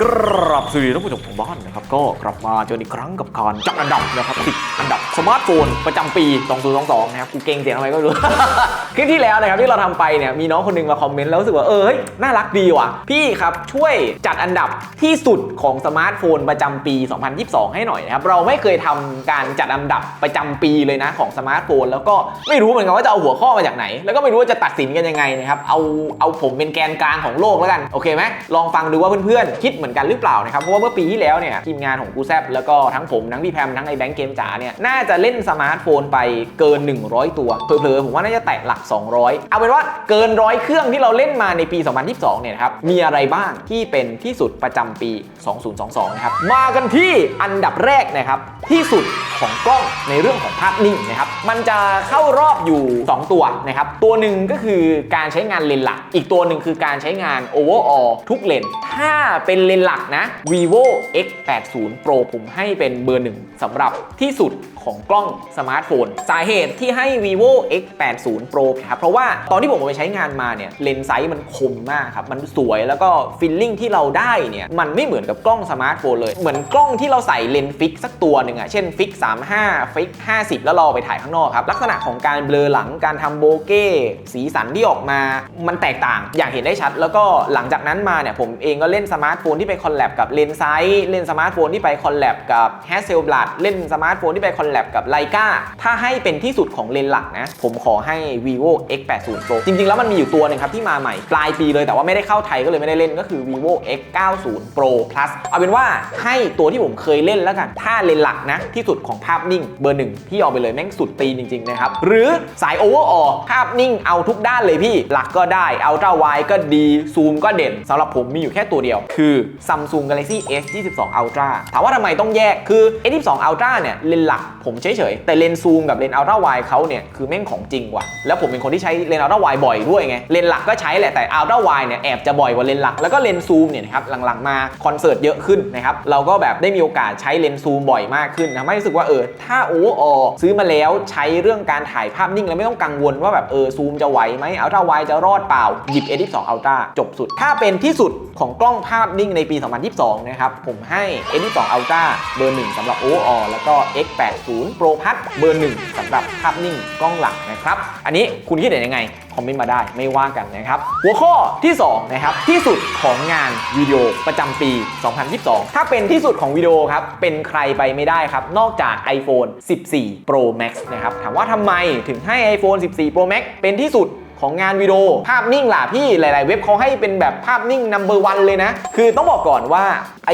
กรับสวัสดีท่านผู้ชมทางบ้านนะครับก็กลับมาเจออีกครั้งกับการจัดอันดับนะครับ10อันดับสมาร์ทโฟนประจำปี 2022 นะครับกูเก่งเสียงทำไมก็ไม่รู้ คลิปที่แล้วนะครับที่เราทำไปเนี่ยมีน้องคนหนึงมาคอมเมนต์แล้วรู้สึกว่าเออเฮ้ยน่ารักดีว่ะ พี่ครับช่วยจัดอันดับที่สุดของสมาร์ทโฟนประจำปี 2022 ให้หน่อยนะครับเราไม่เคยทำการจัดอันดับประจำปีเลยนะของสมาร์ทโฟน แล้วก็ไม่รู้เหมือนกันว่าจะเอาหัวข้อมาจากไหน แล้วก็ไม่รู้ว่าจะตัดสินกันยังไงนะครับเอาเอาผมเป็นแกนกลางของโลกแล้วกันโอเคไหมลองฟังดูว่าเพื่อนๆคิดเหมือนกันหรือเปล่านะครับ เพราะว่าเมื่อปีที่แล้วเนี่ยทีมงานของกูแซบแล้วก็ทั้งผมทั้งพี่แพมทั้งไอ้แบงค์เกมจ๋าเนี่ยน่าจะเล่นสมาร์ทโฟนไปเกิน 100 ตัวเผลอๆผมว่าน่าจะแตะหลัก 200 เอาเป็นว่าเกินร้อยเครื่องที่เราเล่นมาในปี 2022 เนี่ยนะครับมีอะไรบ้างที่เป็นที่สุดประจำปี 2022 นะครับมากันที่อันดับแรกนะครับที่สุดของกล้องในเรื่องของภาพนิ่งนะครับมันจะเข้ารอบอยู่ 2 ตัวนะครับตัวหนึ่งก็คือการใช้งานเลนส์หลัก อีกตัวหนึ่งคือการใช้งาน overall ทุกเลนส์ถ้าเป็นเลนส์หลักนะ vivo x80 pro ผมให้เป็นเบอร์หนึ่งสำหรับที่สุด ของกล้องสมาร์ทโฟน สาเหตุที่ให้ vivo x80 pro ครับ เพราะว่าตอนที่ผมเอาไปใช้งานมาเนี่ยเลนส์ไซส์มันคมมากครับ มันสวยแล้วก็ฟิลลิ่งที่เราได้เนี่ยมันไม่เหมือนกับกล้องสมาร์ทโฟนเลย เหมือนกล้องที่เราใส่เลนส์ฟิกสักตัวหนึ่งอะเช่นฟิก35 ฟิก50 แล้วเราไปถ่ายข้างนอกครับ ลักษณะของการเบลอหลังการทำโบเก้สีสันที่ออกมา มันแตกต่างอย่างเห็นได้ชัด แล้วก็หลังจากนั้นมาเนี่ยผมเองก็เล่นสมาร์ทโฟนที่ไปคอลแลบกับเลนส์ไซส์เล่นสมาร์ทโฟนที่ไปคอลแลบกับ h a s s e l b l a d เล่นสมาร์ทโฟนที่ไปคอลแลบกับไลกาถ้าให้เป็นที่สุดของเลนส์หลักนะ ผมขอให้ vivo x80 pro จริง ๆ แล้วมันมีอยู่ตัวหนึงครับที่มาใหม่ ปลายปีเลยแต่ว่าไม่ได้เข้าไทยก็เลยไม่ได้เล่นก็คือ vivo x90 pro plus เอาเป็นว่าให้ตัวที่ผมเคยเล่นแล้วกัน ถ้าเลนส์หลักนะ ที่สุดของภาพนิ่งเบอร์หนึ่งพี่เอาไปเลยแม่งสุดตีนจริง ๆ นะครับ หรือสาย overall ภาพนิ่งเอาทุกด้านเลยพี่ หลักก็ได้ ultra wide ก็ดีซูมก็เด่นสำหรับผมมีอยู่แค่ตัวเดียว คือ Samsung Galaxy S22 Ultra ถามว่าทำไมต้องแยกคือ S22 Ultra เนี่ยเลนส์หลักผมเฉยๆแต่เลนส์ซูมกับเลนส์ ultra wide เขาเนี่ยคือแม่งของจริงว่ะแล้วผมเป็นคนที่ใช้เลนส์ ultra wide บ่อยด้วยไงเลนส์หลักก็ใช้แหละแต่ ultra wide เนี่ยแอบจะบ่อยกว่าเลนส์หลักแล้วก็เลนส์ซูมเนี่ยนะครับหลังๆมาคอนเสิร์ตเยอะขึ้นนะครับเราก็แบบได้มีโอกาสใช้เลนส์ซูมบ่อยมากขึ้นทำให้รู้สึกว่าเออถ้า overall ซื้อมาแล้วใช้เรื่องการถ่ายภาพนิ่งแล้วไม่ต้องกังวลว่าแบบเออซูมจะไหวไหม ultra wide จะรอดเปล่าหยิบ S22 Ultra จบสุด ถ้าเป็นที่สุดของกล้องภาพนิ่งในปี 2022 นะครับผมให้ S22 Ultra เบอร์1สำหรับ overall แล้วก็ X80 Pro Plus เบอร์ 1สำหรับภาพนิ่งกล้องหลักนะครับ อันนี้คุณคิดเห็นยังไง คอมเมนต์มาได้ไม่ว่ากันนะครับ หัวข้อที่ 2 นะครับ ที่สุดของงานวิดีโอประจำปี 2022 ถ้าเป็นที่สุดของวิดีโอครับ เป็นใครไปไม่ได้ครับ นอกจาก iPhone 14 Pro Max นะครับ ถามว่าทำไมถึงให้ iPhone 14 Pro Max เป็นที่สุด ของงานวิดีโอ ภาพนิ่งล่ะพี่หลาย ๆ เว็บเขาให้เป็นแบบภาพนิ่ง number one เลยนะ คือต้องบอกก่อนว่า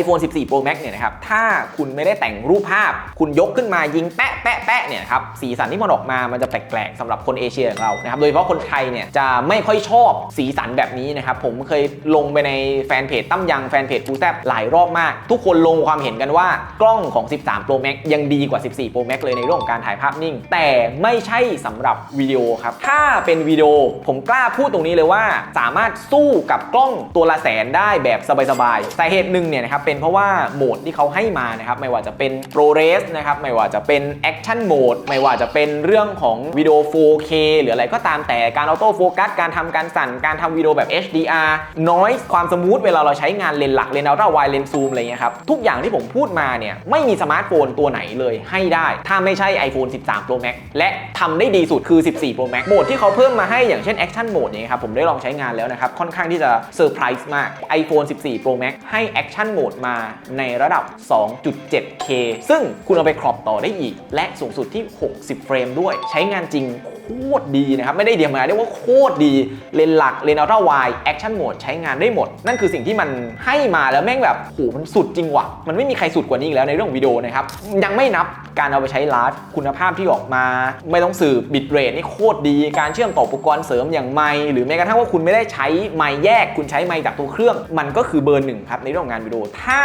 iPhone 14 Pro Max เนี่ยนะครับถ้าคุณไม่ได้แต่งรูปภาพ คุณยกขึ้นมายิงแปะแปะแปะเนี่ยครับสีสันที่มันออกมามันจะแปลก ๆสำหรับคนเอเชียอย่างเรานะครับโดยเฉพาะคนไทยเนี่ยจะไม่ค่อยชอบสีสันแบบนี้นะครับผมเคยลงไปในแฟนเพจตั้มยังแฟนเพจกูแซบหลายรอบมาก ทุกคนลงความเห็นกันว่ากล้องของ 13 Pro Max ยังดีกว่า 14 Pro Max เลยในเรื่องของการถ่ายภาพนิ่ง แต่ไม่ใช่สำหรับวิดีโอครับถ้าเป็นวิดีโอผมกล้าพูดตรงนี้เลยว่าสามารถสู้กับกล้องตัวละแสนได้แบบสบายๆสาเหตุหนึ่งเนี่ยนะครับเป็นเพราะว่าโหมดที่เขาให้มานะครับไม่ว่าจะเป็น ProRes นะครับไม่ว่าจะเป็น Action Mode ไม่ว่าจะเป็นเรื่องของวิดีโอ 4K หรืออะไรก็ตามแต่การออโต้โฟกัสการทำการสั่นการทำวิดีโอแบบ HDR noise ความสมูทเวลาเราใช้งานเลนส์หลักเลนส์อัลตร้าไวเลนส์ซูมอะไรเงี้ยครับทุกอย่างที่ผมพูดมาเนี่ยไม่มีสมาร์ทโฟนตัวไหนเลยให้ได้ ถ้าไม่ใช่ iPhone 13 Pro Max และทำได้ดีสุดคือ 14 Pro Max โหมดที่เขาเพิ่มมาให้อย่างเช่น Action Mode เนี่ยครับผมได้ลองใช้งานแล้วนะครับ ค่อนข้างที่จะเซอร์ไพรส์มาก iPhone 14 Pro Max ให้ Action Mode มาในระดับ 2.7K ซึ่งคุณเอาไปครอปต่อได้อีก และสูงสุดที่ 60 เฟรมด้วย ใช้งานจริงโคตรดีนะครับ ไม่ได้เดียวมาเรียกว่าโคตรดี เลนหลัก เลนอัลตร้าไวแอคชั่นโหมดใช้งานได้หมด นั่นคือสิ่งที่มันให้มาแล้วแม่งแบบโหมันสุดจริงว่ะ มันไม่มีใครสุดกว่านี้อีกแล้วในเรื่องของวิดีโอนะครับ ยังไม่นับการเอาไปใช้ไลฟ์คุณภาพที่ออกมา ไม่ต้องสืบบิตเรทนี่โคตรดี การเชื่อมต่ออุปกรณ์เสริมอย่างไมค์หรือแม้กระทั่งว่าคุณไม่ได้ใช้ไมค์แยก คุณใช้ไมค์จากตัวเครื่อง มันก็คือเบอร์หนึ่งครับในเรื่องของงานวิดีโอถ้า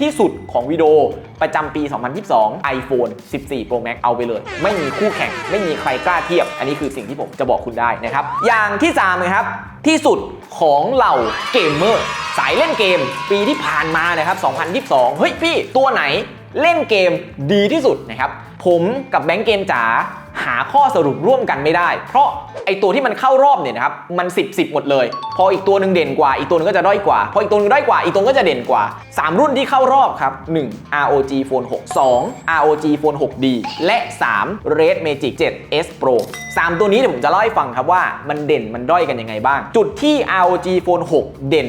ที่สุดของวิดีโอประจำปี 2022 iPhone 14 Pro Max เอาไปเลย ไม่มีคู่แข่ง ไม่มีใครกล้าเทียบ อันนี้คือสิ่งที่ผมจะบอกคุณได้นะครับ อย่างที่3นะครับ ที่สุดของเหล่าเกมเมอร์สายเล่นเกม ปีที่ผ่านมานะครับ 2022 เฮ้ยพี่ตัวไหนเล่นเกมดีที่สุดนะครับ ผมกับแบงค์เกมจ๋า หาข้อสรุปร่วมกันไม่ได้ เพราะไอตัวที่มันเข้ารอบเนี่ยนะครับมัน 10 10 หมดเลย พออีกตัวหนึ่งเด่นกว่า อีกตัวหนึงก็จะด้อยกว่า พออีกตัวหนึงด้อยกว่า อีกตัวก็จะเด่นกว่า 3 รุ่นที่เข้ารอบครับ 1 ROG Phone 6 2 ROG Phone 6D และ 3 Red Magic 7 S Pro 3 ตัวนี้เดี๋ยวผมจะเล่าให้ฟังครับว่ามันเด่นมันด้อยกันยังไงบ้าง จุดที่ ROG Phone 6 เด่น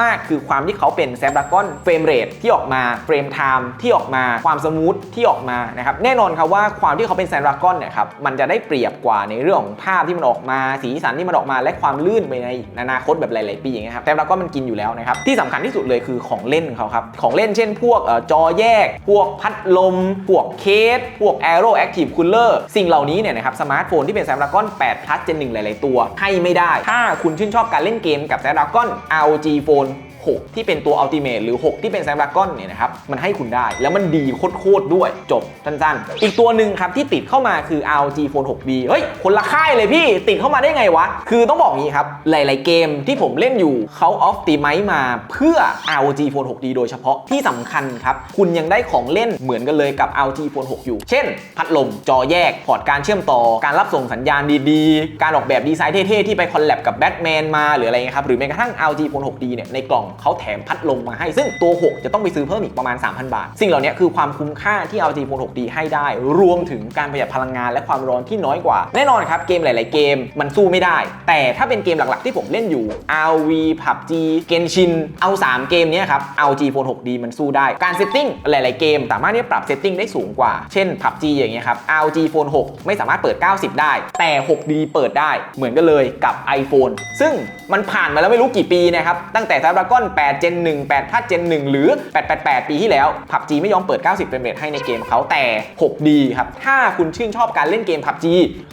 มาก ๆ คือความที่เขาเป็น Snapdragon Frame Rate ที่ออกมา Frame Time ที่ออกมาความสมูทที่ออกมานะครับแน่นอนครับว่าความที่เขาเป็น Snapdragon เนี่ยครับมันจะได้เปรียบกว่าในเรื่องของภาพที่มันออกมาสีสันที่มันออกมาและความลื่นไปในอนาคตแบบหลาย ๆ ปีอย่างเงี้ยครับ Snapdragon มันกินอยู่แล้วนะครับที่สำคัญที่สุดเลยคือของเล่นเขาครับของเล่นเช่น พวกจอแยก พวกพัดลม พวกเคส พวก Aero Active Cooler สิ่งเหล่านี้เนี่ยนะครับสมาร์ทโฟนที่เป็น Snapdragon 8 Plus Gen 1 หลาย ๆ ตัว ให้ไม่ได้ ถ้าคุณชื่นชอบการเล่นเกมกับ Snapdragon ROG Phone 6 ที่เป็นตัว Ultimate หรือ 6 ที่เป็น Snapdragon เนี่ยนะครับมันให้คุณได้แล้วมันดีโคตรๆด้วยจบสั้นๆ อีกตัวหนึ่งครับที่ติดเข้ามาคือ ROG Phone 6B เฮ้ย คนละค่ายเลยพี่ติดเข้ามาได้ไงวะ คือต้องบอกงี้ครับ หลาย ๆ เกมที่ผมเล่นอยู่เขา Optimize มาเพื่อ ROG Phone 6D โดยเฉพาะที่สำคัญครับ คุณยังได้ของเล่นเหมือนกันเลยกับ ROG Phone 6 อยู่ เช่น พัดลม จอแยก พอร์ตการเชื่อมต่อ การรับส่งสัญญาณดีๆ การออกแบบดีไซน์เท่ ๆ ที่ไปคอลแลบกับแบทแมนมาหรืออะไรเงี้ยครับหรือแม้กระทั่ง ROG Phone 6D เนี่ยในกล่องเขาแถมพัดลมมาให้ ซึ่งตัว 6 จะต้องไปซื้อเพิ่มอีกประมาณ 3,000 บาท สิ่งเหล่านี้คือความคุ้มค่าที่ ROG Phone 6D ให้ได้ รวมถึงการประหยัดพลังงานและความร้อนที่น้อยกว่า แน่นอนครับ เกมหลาย ๆ เกมมันสู้ไม่ได้ แต่ถ้าเป็นเกมหลัก ๆ ที่ผมเล่นอยู่ RV PUBG Genshin เอา 3 เกมนี้ครับ ROG Phone 6D มันสู้ได้ การเซตติ้งหลาย ๆ เกม สามารถที่จะปรับเซตติ้งได้สูงกว่า เช่น PUBG อย่างเงี้ยครับ ROG Phone 6 ไม่สามารถเปิด 90 ได้ แต่ 6D เปิดได้ เหมือนกันเลยกับ iPhone ซึ่งมันผ่านมาแล้วไม่รู้กี่ปีนะครับ ตั้งแต่ Snapdragon 8 Gen 1 8ถ้า Gen 1 หรือ 888 ปีที่แล้ว PUBG ไม่ยอมเปิด 90เป็นเรทให้ในเกมเขาแต่ 6D ครับ ถ้าคุณชื่นชอบการเล่นเกม PUBG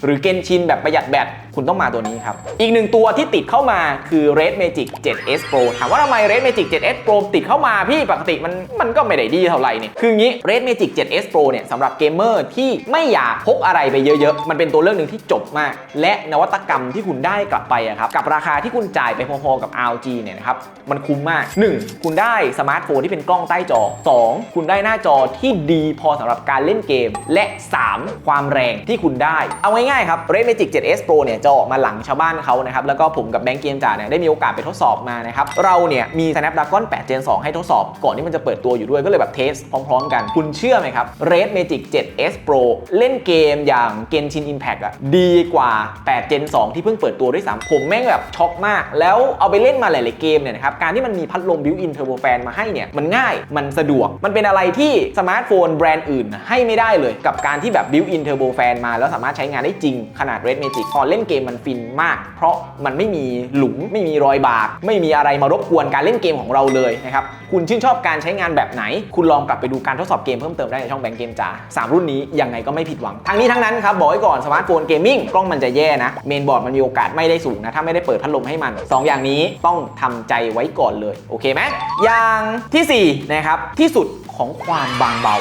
หรือเกนชินแบบประหยัดแบต คุณต้องมาตัวนี้ครับ อีกหนึ่งตัวที่ติดเข้ามาคือ Red Magic 7S Pro ถามว่าทำไม Red Magic 7S Pro ติดเข้ามาพี่ปกติมันมันก็ไม่ได้ดีเท่าไหร่เนี่ยคืองี้ Red Magic 7S Pro เนี่ยสำหรับเกมเมอร์ที่ไม่อยากพกอะไรไปเยอะๆ มันเป็นตัวเลือกหนึ่งที่จบมาก และนวัตกรรมที่คุณได้กลับไปครับกับราคาที่คุณจ่ายไปพอๆกับ ROG เนี่ยนะครับมันคุ้มมาก 1. คุณได้สมาร์ทโฟนที่เป็นกล้องใต้จอ 2. คุณได้หน้าจอที่ดีพอสำหรับการเล่นเกม และ 3. ความแรงที่คุณได้ เอาง่ายๆครับ Red Magic 7S Pro เนี่ยจะออกมาหลังชาวบ้านเขานะครับแล้วก็ผมกับแบงค์เกมจ่าเนี่ยได้มีโอกาสไปทดสอบมานะครับเราเนี่ยมี Snapdragon 8 Gen 2 ให้ทดสอบ ก่อนที่มันจะเปิดตัวอยู่ด้วยก็เลยแบบเทสพร้อมๆ กัน คุณเชื่อไหมครับ Red Magic 7S Pro เล่นเกมอย่าง Genshin Impact อะดีกว่า 8 Gen 2 ที่เพิ่งเปิดตัวด้วยซ้ำผมแม่งแบบช็อกมาก แล้วเอาไปเล่นมาหลายๆเกมเนี่ยนะครับการที่มันมีพัดลม Built-in Turbo Fan มาให้เนี่ยมันง่ายมันสะดวก มันเป็นอะไรที่สมาร์ทโฟนแบรนด์อื่นให้ไม่ได้เลย กับการที่แบบ Built-in Turbo Fan มาแล้วสามารถใช้งานได้จริงขนาด Red Magic พอเล่นเกมมันฟินมาก เพราะมันไม่มีหลุมไม่มีรอยบากไม่มีอะไรมารบกวนการเล่นเกมของเราเลยนะครับคุณชื่นชอบการใช้งานแบบไหน คุณลองกลับไปดูการทดสอบเกมเพิ่มเติมได้ในช่องแบงค์เกมจ๋าสามรุ่นนี้ยังไงก็ไม่ผิดหวังทั้งนี้ทั้งนั้นครับบอกไว้ก่อนสมาร์ทโฟนเกมมิ่งกล้องมันจะแย่นะเมนบอร์ดมันมีโอกาสไม่ได้สูงนะถ้าไม่ได้เปิดพัดลมให้มัน 2 อย่างนี้ต้องทำใจไว้ก่อนเลยโอเคไหมอย่างทีสี่4นะครับที่สุด ของความบางเบา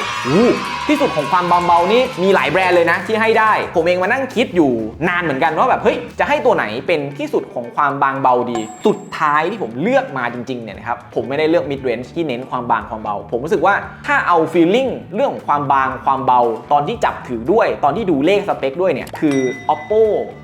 ที่สุดของความบางเบานี่มีหลายแบรนด์เลยนะที่ให้ได้ ผมเองมานั่งคิดอยู่นานเหมือนกันว่าแบบเฮ้ยจะให้ตัวไหนเป็นที่สุดของความบางเบาดี สุดท้ายที่ผมเลือกมาจริงๆเนี่ยนะครับผมไม่ได้เลือก mid range ที่เน้นความบางความเบา ผมรู้สึกว่าถ้าเอา feeling เรื่องของความบางความเบา ตอนที่จับถือด้วย ตอนที่ดูเลขสเปคด้วยเนี่ยคือ oppo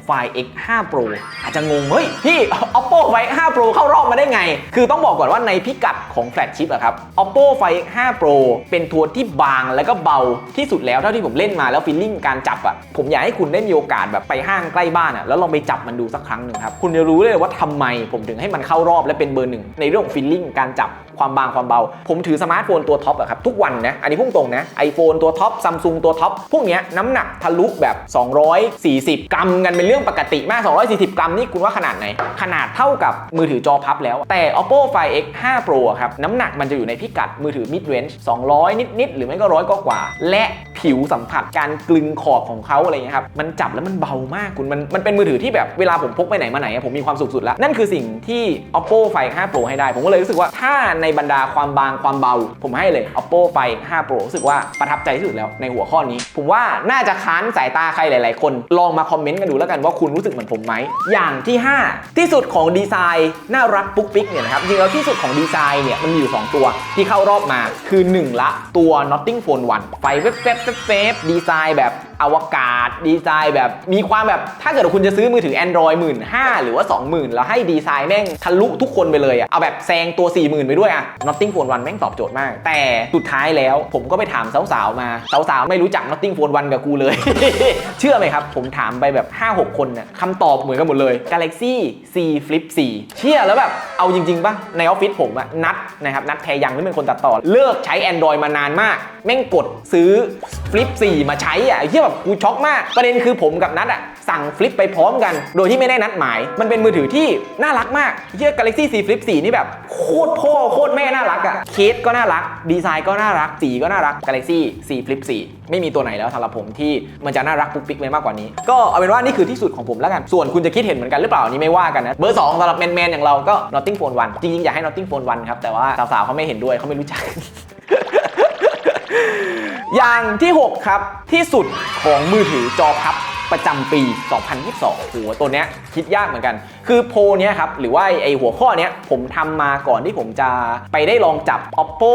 Find X5 Pro อาจจะงง เฮ้ย พี่ oppo Find X5 Pro เข้ารอบมาได้ไง คือต้องบอกก่อนว่าในพิกัดของแฟลชชิปอะครับ oppo Find X5 Pro เป็นตัวร์ที่บางแล้วก็เบาที่สุดแล้วเท่าที่ผมเล่นมาแล้วฟีลลิ่งการจับอะผมอยากให้คุณได้มีโอกาสแบบไปห้างใกล้บ้านอะแล้วลองไปจับมันดูสักครั้งหนึ่งครับคุณจะรู้เลยว่าทำไมผมถึงให้มันเข้ารอบและเป็นเบอร์หนึ่งในเรื่องของฟีลลิ่งการจับความบางความเบา ผมถือสมาร์ทโฟนตัวท็อปอะครับทุกวันนะ อันนี้พุ่งตรงนะ iPhone ตัวท็อปซัมซุงตัวท็อปพวกเนี้ยน้ำหนักทะลุแบบ 240 กรัมกันเป็นเรื่องปกติมาก 240 กรัมนี่คุณว่าขนาดไหน ขนาดเท่ากับมือถือจอพับแล้ว แต่ Oppo Find X5 Pro ครับ น้ำหนักมันจะอยู่ในพิกัดมือถือ mid range 200 นิดๆหรือไม่ก็ร้อยก็กว่า และผิวสัมผัสการกลึงขอบของเขาอะไรเงี้ยครับมันจับแล้วมันเบามากคุณมันมันเป็นมือถือที่แบบเวลาผมพกไปไหนมาไหนอะผมมีความสุขสุดแล้ว นั่นคือสิ่งที่ Oppo Find 5 Pro ให้ได้ ผมก็เลยรู้สึกว่าถ้าในบรรดาความบางความเบา ผมให้เลย Oppo Find 5 Pro รู้สึกว่าประทับใจที่สุดแล้วในหัวข้อนี้ ผมว่าน่าจะค้านสายตาใครหลาย ๆ คน ลองมาคอมเมนต์กันดูแล้วกันว่าคุณรู้สึกเหมือนผมไหมอย่างที่ 5 ที่สุดของดีไซน์น่ารักปุ๊กปิ๊กเนี่ยนะครับจริงแล้วที่สุดของดีไซน์เนี่ยมันมีอยู่ 2 ตัวที่เข้ารอบมาคือ1ละตัว Notting Phone 1 ไฟเว็บเว็บเว็บดีไซน์แบบ อวกาศดีไซน์แบบมีความแบบถ้าเกิดคุณจะซื้อมือถือ Android 1 5ื่นหรือว่า 20,000 แล้วให้ดีไซน์แม่งทะลุทุกคนไปเลยอะเอาแบบแซงตัว 40,000 ไปด้วยอะ Notting Phone 1 แม่งตอบโจทย์มาก แต่สุดท้ายแล้วผมก็ไปถามสาวๆมา สาวๆ ไม่รู้จัก Notting Phone 1 กับกูเลย เชื่อไหมครับ ผมถามไปแบบ 5-6 คนน่ะคำตอบเหมือนกันหมดเลย Galaxy Z Flip 4 เชื่อแล้วแบบเอาจริงๆป่ะในออฟฟิศผมอะนัดนะครับนัดแพรยังที่เป็นคนตัดต่อ เลิกใช้ Android มานานมาก แม่งกดซื้อ Flip 4 มาใช้อะไอ้เหี้ยแบบกูช็อกมากประเด็นคือผมกับนัดอะสั่ง Flip ไปพร้อมกัน โดยที่ไม่ได้นัดหมาย มันเป็นมือถือที่น่ารักมากไอ้เหี้ย Galaxy Z Flip 4 นี่แบบโคตรพ่อโคตรแม่น่ารักอะเคสก็น่ารัก ดีไซน์ก็น่ารักสีก็น่ารัก Galaxy Z Flip 4 ไม่มีตัวไหนแล้วสำหรับผมที่มันจะน่ารักปุ๊กปิ๊กไปมากกว่านี้ ก็เอาเป็นว่านี่คือที่สุดของผมแล้วกัน ส่วนคุณจะคิดเห็นเหมือนกันหรือเปล่านนี่ไม่ว่ากันนะ เบอร์ 2สำหรับแมนๆอย่างเราก็ Notting Phone 1จริงๆอยากให้ Notting Phone 1ครับแต่ว่าสาวๆเขาไม่เห็นด้วยเขาไม่รู้จัก อย่างที่ 6 ครับ ที่สุดของมือถือจอพับประจำปี 2022หัวตัวเนี้ยคิดยากเหมือนกัน คือโพลเนี้ยครับ หรือว่าไอหัวข้อเนี้ยผมทำมาก่อนที่ผมจะไปได้ลองจับ oppo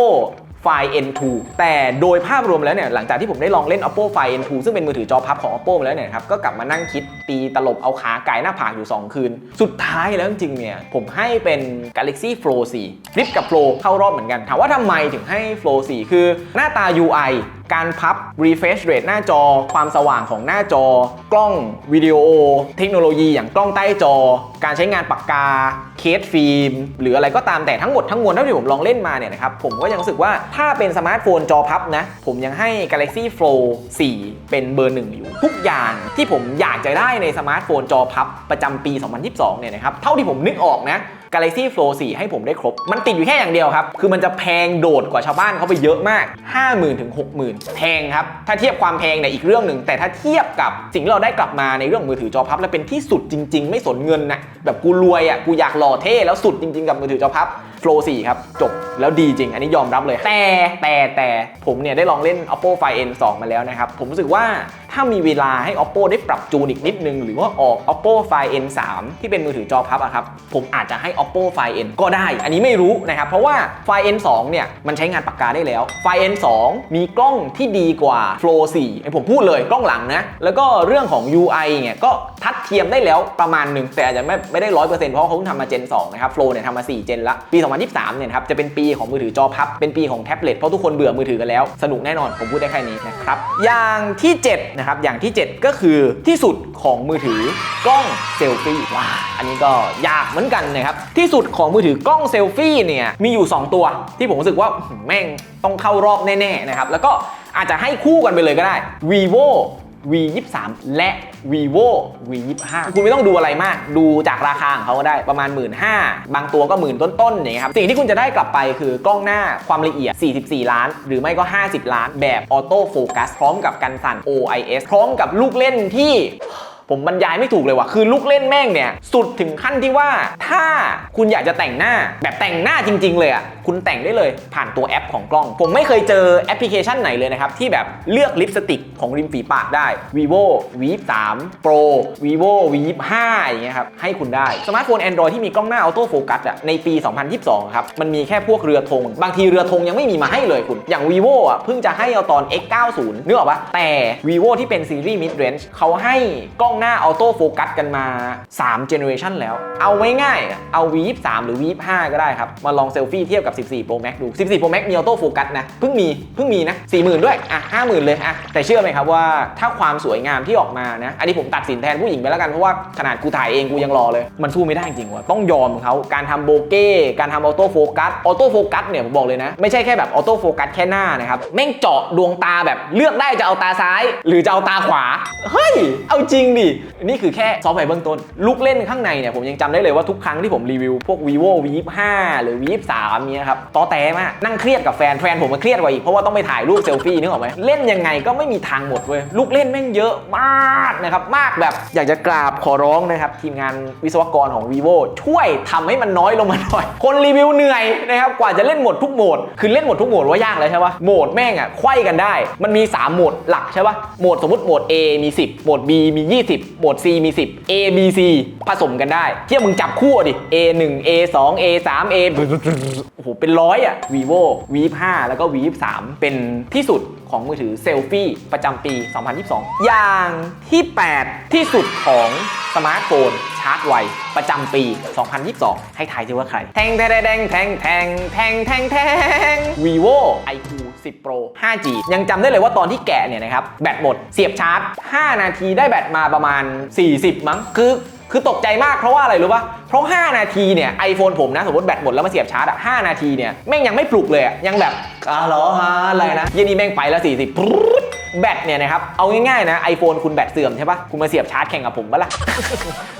Find N2 แต่โดยภาพรวมแล้วเนี่ยหลังจากที่ผมได้ลองเล่น oppo Find N2 ซึ่งเป็นมือถือจอพับของ oppo มาแล้วเนี่ยครับก็กลับมานั่งคิดตีตลบเอาขาไก่หน้าผากอยู่ 2 คืน สุดท้ายแล้วจริงเนี่ยผมให้เป็น Galaxy Flow 4 Flip กับ Flow เข้ารอบเหมือนกัน ถามว่าทำไมถึงให้ Flow 4 คือหน้าตา UI การพับ refresh rate หน้าจอ ความสว่างของหน้าจอ กล้องวิดีโอ เทคโนโลยีอย่างกล้องใต้จอ การใช้งานปากกา เคสฟิล์ม หรืออะไรก็ตามแต่ทั้งหมดทั้งมวลเท่าที่ผมลองเล่นมาเนี่ยนะครับ ผมก็ยังรู้สึกว่าถ้าเป็นสมาร์ทโฟนจอพับนะ ผมยังให้ Galaxy Flow 4 เป็นเบอร์หนึ่งอยู่ ทุกอย่างที่ผมอยากจะได้ในสมาร์ทโฟนจอพับประจำปี 2022 เนี่ยนะครับ เท่าที่ผมนึกออกนะ Galaxy Flow 4 ให้ผมได้ครบ มันติดอยู่แค่อย่างเดียวครับ คือมันจะแพงโดดกว่าชาวบ้านเขาไปเยอะมาก 50,000ถึง60,000 แพงครับ ถ้าเทียบความแพงเนี่ยอีกเรื่องหนึ่ง แต่ถ้าเทียบกับสิ่งที่เราได้กลับมาในเรื่องมือถือจอพับ และเป็นที่สุดจริง ๆ ไม่สนเงินนะแบบกูรวยอะกูอยากหล่อเท่แล้วสุดจริง ๆ กับมือถือจอพับ Flow 4ครับ จบแล้วดีจริง อันนี้ยอมรับเลย แต่แต่แต่ผมเนี่ยได้ลองเล่น Oppo Find N2 มาแล้วนะครับ ผมรู้สึกว่าถ้ามีเวลาให้ Oppo ได้ปรับจูนอีกนิดนึง หรือว่าออก Oppo Find N3 ที่เป็นมือถือจอพับอะครับ ผมอาจจะให้ Oppo Find N ก็ได้ อันนี้ไม่รู้นะครับ เพราะว่า Find N2 เนี่ยมันใช้งานปากกาได้แล้ว Find N2 มีกล้องที่ดีกว่า Flow 4ให้ผมพูดเลยกล้องหลังนะ แล้วก็เรื่องของ UI เนี่ยก็ทัดเทียมได้แล้วประมาณหนึ่งแต่อาจจะไม่ไม่ได้ร้อยเปอร์เซ็นต์เพราะเขาเพิ่งทำมา Gen 2นะครับ Flow เนี่ยทำมา4 Gen ละปี2023 เนี่ยครับจะเป็นปีของมือถือจอพับ เป็นปีของแท็บเล็ตเพราะทุกคนเบื่อมือถือกันแล้ว สนุกแน่นอนผมพูดได้แค่นี้นะครับ อย่างที่7นะครับอย่างที่ 7 ก็คือที่สุดของมือถือกล้องเซลฟี่ว้าอันนี้ก็ยากเหมือนกันนะครับที่สุดของมือถือกล้องเซลฟี่เนี่ยมีอยู่ 2 ตัว ที่ผมรู้สึกว่าแม่งต้องเข้ารอบแน่ๆนะครับแล้วก็อาจจะให้คู่กันไปเลยก็ได้ vivo V23 และ vivo V25 คุณไม่ต้องดูอะไรมาก ดูจากราคาของเขาก็ได้ประมาณ 1 5ื่นบางตัวก็หมื่นต้นๆอย่างเงี้ยครับสิ่งที่คุณจะได้กลับไปคือกล้องหน้าความละเอียด 44 ล้าน หรือไม่ก็ 50 ล้าน แบบออโต้โฟกัสพร้อมกับกันสั่น OIS พร้อมกับลูกเล่นที่ ผมบรรยายไม่ถูกเลยว่ะคือลูกเล่นแม่งเนี่ย สุดถึงขั้นที่ว่า ถ้าคุณอยากจะแต่งหน้าแบบแต่งหน้าจริง ๆ เลยอะคุณแต่งได้เลยผ่านตัวแอปของกล้อง ผมไม่เคยเจอแอปพลิเคชันไหนเลยนะครับ ที่แบบเลือกลิปสติกของริมฝีปากได้ vivo v3 pro vivo v5 อย่างเงี้ยครับให้คุณได้สมาร์ทโฟน Android ที่มีกล้องหน้าออโต้โฟกัสอะในปี 2022 ครับมันมีแค่พวกเรือธงบางทีเรือธงยังไม่มีมาให้เลยคุณอย่าง vivo อะเพิ่งจะให้เอาตอน x90 นึกออกปะแต่ vivo ที่เป็นซีรีส์ mid range เขาให้กล้องหน้าออโต้โฟกัสกันมา 3 generation แล้ว เอาไว้ง่าย เอา v23 หรือ v25 ก็ได้ครับ มาลองเซลฟี่เทียบกับ 14 Pro Max ดู 14 Pro Max มีออโต้โฟกัสนะ เพิ่งมี เพิ่งมีนะ 40,000 ด้วย อะ 50,000 เลยอะ แต่เชื่อไหมครับว่าถ้าความสวยงามที่ออกมานะ อันนี้ผมตัดสินแทนผู้หญิงไปแล้วกัน เพราะว่าขนาดกูถ่ายเองกูยังรอเลย มันสู้ไม่ได้จริงว่ะ ต้องยอมเขา การทำโบเก้ การทำออโต้โฟกัส ออโต้โฟกัสเนี่ยผมบอกเลยนะ ไม่ใช่แค่แบบออโต้โฟกัสแค่หน้านะครับ แม่งเจาะดวงตาแบบเลือกได้จะเอาตาซ้าย หรือจะเอาตาขวา เฮ้ย เอาจริงดินี่คือแค่ซอฟต์แวร์เบื้องต้น ลูกเล่นข้างในเนี่ยผมยังจำได้เลยว่าทุกครั้งที่ผมรีวิวพวก vivo v 5หรือ v 3เนี้ยครับตอแต้มากนั่งเครียดกับแฟนแฟนผมมาเครียดกว่าอีกเพราะว่าต้องไปถ่ายรูปเซลฟี่นึกออกไหมเล่นยังไงก็ไม่มีทางหมดเว้ยลูกเล่นแม่งเยอะมากนะครับมากแบบอยากจะกราบขอร้องนะครับทีมงานวิศวกรของ vivo ช่วยทำให้มันน้อยลงมาหน่อย คนรีวิวเหนื่อยนะครับกว่าจะเล่นหมดทุกโหมด คือเล่นหมดทุกโหมดว่ายากเลยใช่ปะโหมดแม่งอะไขว้กันได้ มันมี 3 โหมดหลักใช่ปะโหมดสมมติโหมด A มี 10โหมด B มี 20 10 โหมด C มี 10 A B C ผสมกันได้เที่ยมึงจับคู่ดิ A 1 A 2 A 3 A โอ้โหเป็นร้อยอะ vivo v 5แล้วก็ v 3เป็นที่สุดของมือถือเซลฟี่ประจำปี 2022 อย่างที่ 8 ที่สุดของสมาร์ทโฟนชาร์จไวประจำปี 2022 ให้ทายซิว่าใคร แทงแทงแทงแทงแทงแทงแทง vivo iq 10 Pro 5G ยังจำได้เลยว่าตอนที่แกะเนี่ยนะครับแบตหมดเสียบชาร์จ 5 นาทีได้แบตมาประมาณ 40 มั้งคือคือตกใจมากเพราะว่าอะไรรู้ป่ะ เพราะ 5 นาทีเนี่ย iPhone ผมนะสมมติแบตหมดแล้วมาเสียบชาร์จอะ5นาทีเนี่ยแม่งยังไม่ปลุกเลยอะยังแบบอ๋อเหรอฮะอะไรนะเย็นนี้แม่งไปแล้ว 40ปรู๊ด แบตเนี่ยนะครับ เอาง่ายๆนะ iPhone คุณแบตเสื่อมใช่ปะคุณมาเสียบชาร์จแข่งกับผมปะล่ะ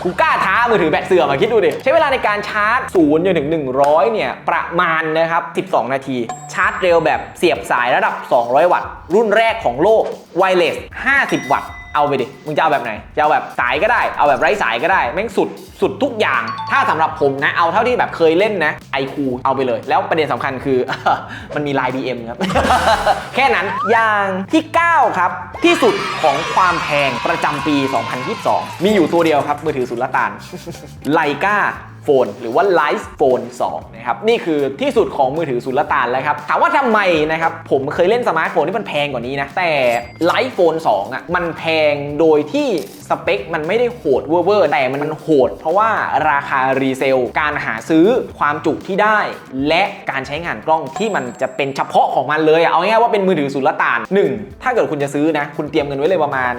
กูกล้าท้ามือถือแบตเสื่อมอะคิดดูดิ ใช้เวลาในการชาร์จ0จนถึง 100 เนี่ย ประมาณนะครับ 12 นาที ชาร์จเร็วแบบเสียบสายระดับ 200 วัตต์ รุ่นแรกของโลกไวเลส 50 วัตต์ เอาไปดิ มึงจะเอาแบบไหน จะเอาแบบสายก็ได้ เอาแบบไร้สายก็ได้ แม่งสุด สุดทุกอย่าง ถ้าสำหรับผมนะ เอาเท่าที่แบบเคยเล่นนะ ไอคูเอาไปเลย แล้วประเด็นสำคัญคือ มันมีลาย BM ครับ แค่นั้น อย่างที่ 9 ครับ ที่สุดของความแพงประจำปี 2022 มีอยู่ตัวเดียวครับ มือถือสุลต่านไลกา โฟนหรือว่า Life Phone 2นะครับนี่คือที่สุดของมือถือสุลต่านแล้วครับถามว่าทำไมนะครับผมเคยเล่นสมาร์ทโฟนที่มันแพงกว่านี้นะ แต่ Life Phone 2อะมันแพงโดยที่สเปคมันไม่ได้โหดเวอร์แต่มันโหด เพราะว่าราคารีเซล การหาซื้อความจุที่ได้ และการใช้งานกล้องที่มันจะเป็นเฉพาะของมันเลยเอาง่ายว่าเป็นมือถือสุลต่าน 1 ถ้าเกิดคุณจะซื้อนะคุณเตรียมเงินไว้เลยประมาณ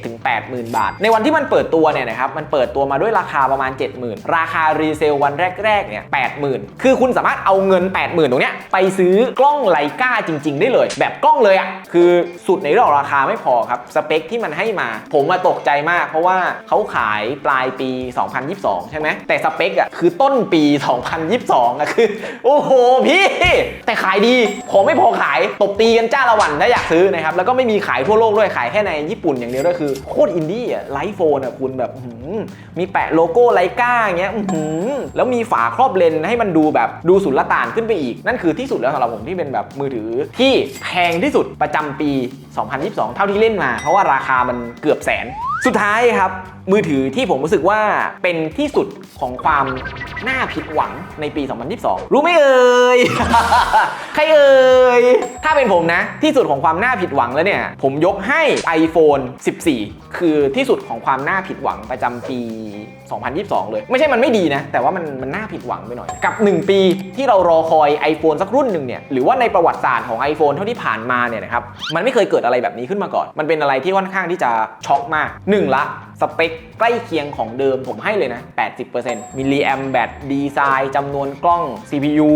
7-8หมื่นบาท ในวันที่มันเปิดตัวเนี่ยนะครับมันเปิดตัวมาด้วยราคาประมาณ 70,000 ราคารีเซลวันแรกๆเนี่ย80,000คือคุณสามารถเอาเงิน 80,000 ตรงเนี้ยไปซื้อกล้องไลกาจริง ๆ ได้เลย แบบกล้องเลยอะคือสุดในเรื่องราคาไม่พอครับสเปคที่มันให้มา ผมมาตกใจมาก เพราะว่าเขาขายปลายปี 2022 ใช่ไหมแต่สเปคอะคือต้นปี 2022อะคือ โอ้โหพี่ แต่ขายดีของไม่พอขายตบตีกันจ้าละวันถ้าอยากซื้อนะครับแล้วก็ไม่มีขายทั่วโลกด้วยขายแค่ในญี่ปุ่นอย่างเดียวด้วยคือโคตรอินดี้อะไลฟ์โฟนอะคุณแบบมีแปะโลโก้ไลกาอย่างเงี้ยอืแล้วมีฝาครอบเลนส์ให้มันดูแบบดูสุลต่านขึ้นไปอีก นั่นคือที่สุดแล้วสำหรับผมที่เป็นแบบมือถือที่แพงที่สุดประจำปี 2022 เท่าที่เล่นมา เพราะว่าราคามันเกือบแสน สุดท้ายครับ มือถือที่ผมรู้สึกว่าเป็นที่สุดของความน่าผิดหวังในปี 2022 รู้ไหมเอ่ย ใครเอ่ย ถ้าเป็นผมนะ ที่สุดของความน่าผิดหวังแล้วเนี่ย ผมยกให้ iPhone 14 คือที่สุดของความน่าผิดหวังประจำปี 2022 เลย ไม่ใช่มันไม่ดีนะ แต่ว่ามันมันน่าผิดหวังไปหน่อย กับ 1 ปีที่เรารอคอย iPhone สักรุ่นหนึ่งเนี่ย หรือว่าในประวัติศาสตร์ของ iPhone เท่าที่ผ่านมาเนี่ยนะครับ มันไม่เคยเกิดอะไรแบบนี้ขึ้นมาก่อน มันเป็นอะไรที่ค่อนข้างที่จะช็อกมาก1ละ สเปคใกล้เคียงของเดิมผมให้เลยนะ 80%มิลลิแอมแบตดีไซน์จำนวนกล้อง CPU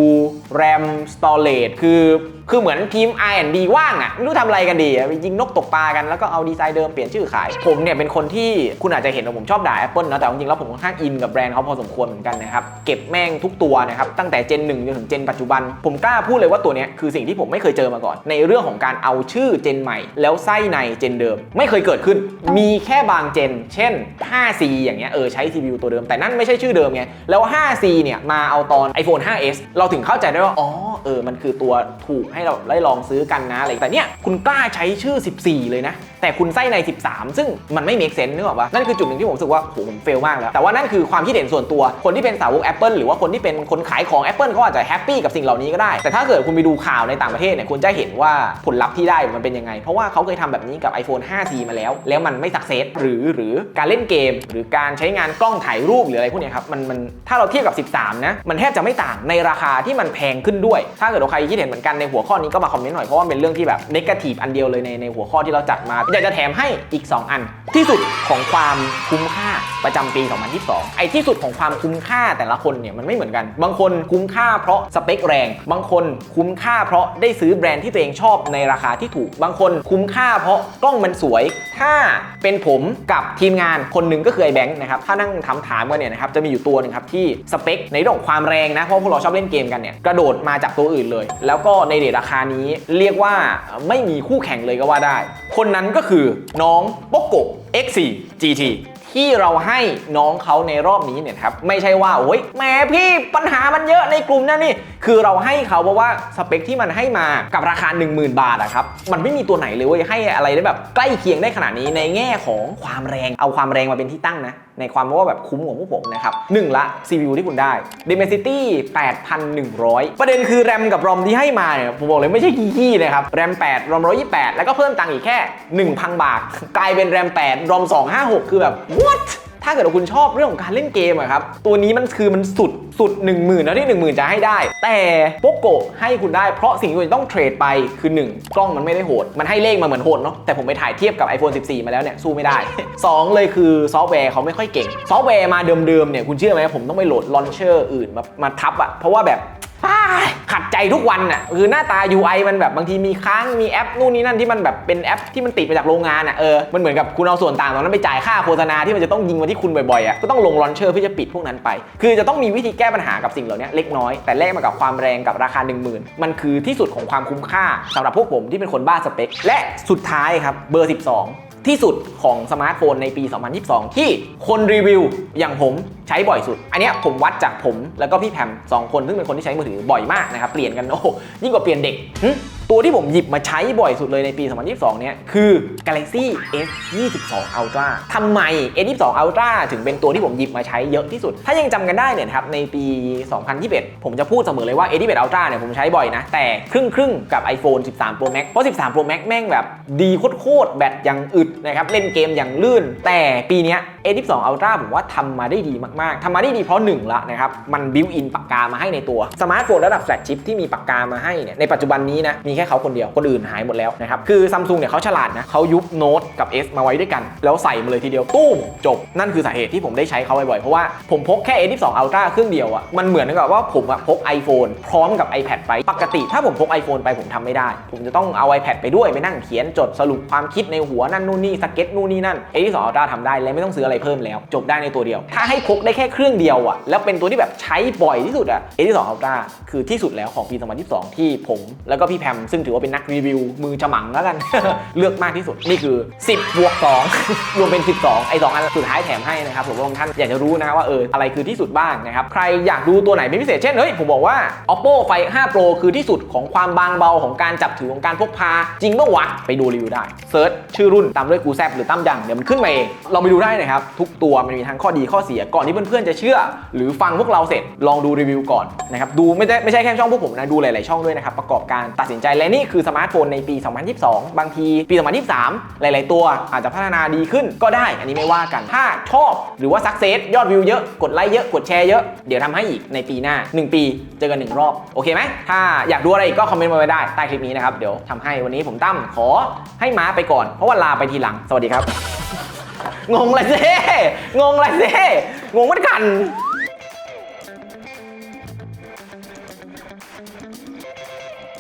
RAM Storage คือคือเหมือนทีม R&D ว่างอะ่ะ ไม่รู้ทำอะไรกันดีอะยิงนกตกปลากันแล้วก็เอาดีไซน์เดิมเปลี่ยนชื่อขาย ผมเนี่ยเป็นคนที่คุณอาจจะเห็นว่าผมชอบด่า Apple นะแต่จริงๆแล้วผมค่อนข้างอินกับแบรนด์เขาพอสมควรเหมือนกันนะครับ เก็บแม่งทุกตัวนะครับ ตั้งแต่เจน1จนถึงเจนปัจจุบัน ผมกล้าพูดเลยว่าตัวเนี้ยคือสิ่งที่ผมไม่เคยเจอมาก่อน ในเรื่องของการเอาชื่อเจนใหม่ แล้วไส้ในเจนเดิม ไม่เคยเกิดขึ้น มีแค่บางเจนเช่น 5C อย่างเงี้ยเออใช้ CPU ตัวเดิมแต่นั่นไม่ใช่ชื่อเดิมไง แล้ว 5C เนี่ยมาเอาตอน iPhone 5s เราถึงเข้าใจได้ว่า อ๋อเออมันคือตัวถูกให้เราได้ลองซื้อกันนะอะไรแต่เนี่ยคุณกล้าใช้ชื่อ 14 เลยนะ แต่คุณไส้ใน 13 ซึ่งมันไม่ make sense นึกออกปะนั่นคือจุดหนึ่งที่ผมรู้สึกว่าโหผมเฟลมากแล้ว แต่ว่านั่นคือความคิดเห็นส่วนตัวคนที่เป็นสาวก Apple หรือว่าคนที่เป็นคนขายของ Apple เขาอาจจะแฮปปี้กับสิ่งเหล่านี้ก็ได้ แต่ถ้าเกิดคุณไปดูข่าวในต่างประเทศเนี่ยคุณจะเห็นว่าผลลัพธ์ที่ได้มันเป็นยังไง เพราะว่าเขาเคยทำแบบนี้กับ iPhone 5C มาแล้ว แล้วมันไม่สักเซสหรือหรือการเล่นเกม หรือการใช้งานกล้องถ่ายรูปหรืออะไรพวกนี้ครับมันมันถ้าเราเทียบกับ 13 นะ มันแทบจะไม่ต่างในราคาที่มันแพงขึ้นด้วย ถ้าเกิดใครคิดเห็นเหมือนกันในหัวข้อนี้ก็มาคอมเมนต์หน่อย เพราะว่าเป็นเรื่องที่แบบนกาทีฟอันเดียวเลยในในหัวข้อที่เราจัดมาอยากจะแถมให้อีก 2 อัน ที่สุดของความคุ้มค่าประจำปี 2022 ไอ้ที่สุดของความคุ้มค่าแต่ละคนเนี่ยมันไม่เหมือนกัน บางคนคุ้มค่าเพราะสเปคแรง บางคนคุ้มค่าเพราะได้ซื้อแบรนด์ที่ตัวเองชอบในราคาที่ถูก บางคนคุ้มค่าเพราะกล้องมันสวย ถ้าเป็นผมกับทีมงานคนหนึ่งก็คือไอ้แบงค์นะครับถ้านั่งถามถามกันเนี่ยนะครับจะมีอยู่ตัวหนึงครับที่สเปคในเรื่องของความแรงนะเพราะพวกเราชอบเล่นเกมกันเนี่ยกระโดดมาจากตัวอื่นเลย แล้วก็ในเดทราคานี้เรียกว่าไม่มีคู่แข่งเลยก็ว่าได้ คนนั้นก็คือน้องโปโก X4 GT ที่เราให้น้องเขาในรอบนี้เนี่ยครับไม่ใช่ว่าโอ้ยแหมพี่ปัญหามันเยอะในกลุ่มนั่นนี่คือเราให้เขาเพราะว่าสเปคที่มันให้มากับราคา 10,000 บาทอะครับมันไม่มีตัวไหนเลยเว้ยให้อะไรได้แบบใกล้เคียงได้ขนาดนี้ในแง่ของความแรงเอาความแรงมาเป็นที่ตั้งนะในความว่าแบบคุ้มของพวกผมนะครับหนึ่งละ CPU ที่คุณได้ Dimensity 8,100 ประเด็นคือแรมกับรอมที่ให้มาเนี่ยผมบอกเลยไม่ใช่ขี้ๆนะครับแรม8รอม128 แล้วก็เพิ่มตังค์อีกแค่ 1,000 บาท กลายเป็นแรม8รอม256 คือแบบ what ถ้าเกิดว่าคุณชอบเรื่องของการเล่นเกมอะครับ ตัวนี้มันคือมันสุดสุด 1 0,000แล้วที่ 1 0,000 จะให้ได้ แต่โปโกให้คุณได้เพราะสิ่งที่คุณต้องเทรดไปคือ 1 กล้องมันไม่ได้โหด มันให้เลขมาเหมือนโหดเนาะแต่ผมไปถ่ายเทียบกับ iPhone 14 มาแล้วเนี่ยสู้ไม่ได้ 2 เลยคือซอฟต์แวร์เขาไม่ค่อยเก่ง ซอฟต์แวร์มาเดิมๆเนี่ยคุณเชื่อไหมผมต้องไปโหลดลอนเชอร์อื่นมามาทับอะเพราะว่าแบบ ขัดใจทุกวันน่ะคือหน้าตา UI มันแบบบางทีมีค้างมีแอปนู่นนี่นั่นที่มันแบบเป็นแอปที่มันติดมาจากโรงงานอะเออมันเหมือนกับคุณเอาส่วนต่างตรงนั้นไปจ่ายค่าโฆษณาที่มันจะต้องยิงมาที่คุณบ่อยๆอะก็ต้องลงลอนเชอร์เพื่อจะปิดพวกนั้นไป คือจะต้องมีวิธีแก้ปัญหากับสิ่งเหล่านี้เล็กน้อยแต่แลกมากับความแรงกับราคา 1 0,000 มันคือที่สุดของความคุ้มค่าสำหรับพวกผมที่เป็นคนบ้าสเปค และสุดท้ายครับเบอร์ 12ที่สุดของสมาร์ทโฟนในปี 2022 ที่คนรีวิวอย่างผม ใช้บ่อยสุด อันนี้ผมวัดจากผมแล้วก็พี่แพมสองคนซึ่งเป็นคนที่ใช้มือถือบ่อยมากนะครับเปลี่ยนกันโอ้ยิ่งกว่าเปลี่ยนเด็กตัวที่ผมหยิบมาใช้บ่อยสุดเลยในปี 2022 เนี้ยคือ Galaxy S 22 Ultra ทำไม S 22 Ultra ถึงเป็นตัวที่ผมหยิบมาใช้เยอะที่สุด ถ้ายังจำกันได้เนี่ยครับในปี 2021 ผมจะพูดเสมอเลยว่า S 21 Ultra เนี่ยผมใช้บ่อยนะ แต่ครึ่งครึ่งๆกับ iPhone 13 Pro Max เพราะ 13 Pro Max แม่งแบบดีโคตรๆแบตย่างอึดนะครับเล่นเกมอย่างลื่น แต่ปีนี้ S 22 Ultra ผมว่าทำมาได้ดีมากๆทำมาได้ดีเพราะหนึ่งละนะครับมันบิวอินปากกามาให้ในตัวสมาร์ทโฟนระดับแฟลกชิพที่มีปากกามาให้เนี่ยในปัจจุบันนี้นะมีแค่เขาคนเดียว คนอื่นหายหมดแล้วนะครับ คือซัมซุงเนี่ยเขาฉลาดนะเขายุบโน้ตกับ S มาไว้ด้วยกัน แล้วใส่มาเลยทีเดียวตุ้มจบ นั่นคือสาเหตุที่ผมได้ใช้เขาบ่อยๆ เพราะว่าผมพกแค่ S 22 Ultra เครื่องเดียวอะมันเหมือนกับว่าผมอะพก iPhone พร้อมกับ iPad ไป ปกติถ้าผมพก iPhone ไปผมทำไม่ได้ ผมจะต้องเอา iPad ไปด้วยไปนั่งเขียนจดสรุปความคิดในหัวนั่นนู่นนี่สเก็ตนู่นนี่นั่น S 22 Ultra ทำได้และไม่ต้องซื้ออะไรเพิ่มแล้ว จบได้ในตัวเดียว ถ้าให้พกได้แค่เครื่องเดียวอะแล้วเป็นตัวที่แบบใช้บ่อยที่สุดอะ S 22 Ultra คือที่สุดแล้วของปี 2022 ที่ผม แล้วก็พี่แพมซึ่งถือว่าเป็นนักรีวิวมือฉมังแล้วกัน เลือกมากที่สุดนี่คือ 10บวก2รวมเป็น 12 ไอ้สองอันสุดท้ายแถมให้นะครับผมว่าบาท่านอยากจะรู้นะว่าเอออะไรคือที่สุดบ้างนะครับใครอยากดูตัวไหนเป็นพิเศษเช่นเฮ้ยผมบอกว่า oppo find 5 pro คือที่สุดของความบางเบาของการจับถือของการพกพาจริงเมื่อวะไปดูรีวิวได้เซิร์ชชื่อรุ่นตามด้วยกูแซบหรือตั้มยังเดี๋ยวมันขึ้นมาเองลองไปดูได้นะครับทุกตัวมันมีทั้งข้อดีข้อเสียก่อนที่เพื่อนๆจะเชื่อ หรือฟังพวกเราเสร็จลองดูรีวิวก่อนนะครับดูไม่ได้ไม่ใช่แค่ช่องพวกผมนะดูหลายๆช่องด้วยนะครับประกอบการตัดสินใจและนี่คือสมาร์ทโฟนในปี 2022 บางทีปี 2023 หลาย ๆ ตัวอาจจะพัฒนาดีขึ้นก็ได้ อันนี้ไม่ว่ากัน ถ้าชอบหรือว่าสักเซสยอดวิวเยอะ กดไลค์เยอะ กดแชร์เยอะ เดี๋ยวทำให้อีกในปีหน้า 1 ปีเจอกัน 1 รอบ โอเคไหม ถ้าอยากดูอะไรอีกก็คอมเมนต์มาไว้ได้ใต้คลิปนี้นะครับ เดี๋ยวทำให้วันนี้ผมตั้มขอให้ม้าไปก่อน เพราะว่าลาไปทีหลัง สวัสดีครับ งงเลยเซ่งงเลยเซ่งงเหมือนกัน